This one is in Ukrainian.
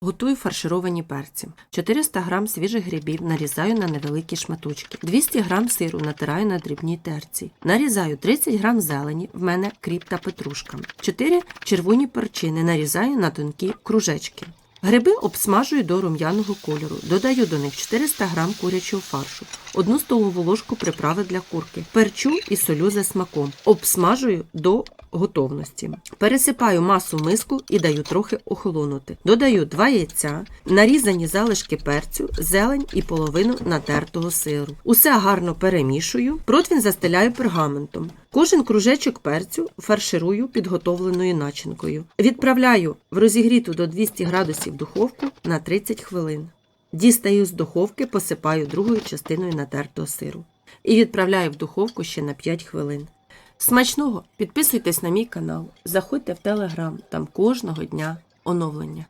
Готую фаршировані перці. 400 г свіжих грибів нарізаю на невеликі шматочки. 200 г сиру натираю на дрібній терці. Нарізаю 30 г зелені, в мене кріп та петрушка. 4 червоні перчини нарізаю на тонкі кружечки. Гриби обсмажую до рум'яного кольору. Додаю до них 400 г курячого фаршу, 1 столову ложку приправи для курки, перчу і солю за смаком. Обсмажую до готовності. Пересипаю масу в миску і даю трохи охолонути. Додаю 2 яйця, нарізані залишки перцю, зелень і половину натертого сиру. Усе гарно перемішую. Противень застеляю пергаментом. Кожен кружечок перцю фарширую підготовленою начинкою. Відправляю в розігріту до 200 градусів духовку на 30 хвилин. Дістаю з духовки, посипаю другою частиною натертого сиру. І відправляю в духовку ще на 5 хвилин. Смачного! Підписуйтесь на мій канал, заходьте в телеграм, там кожного дня оновлення.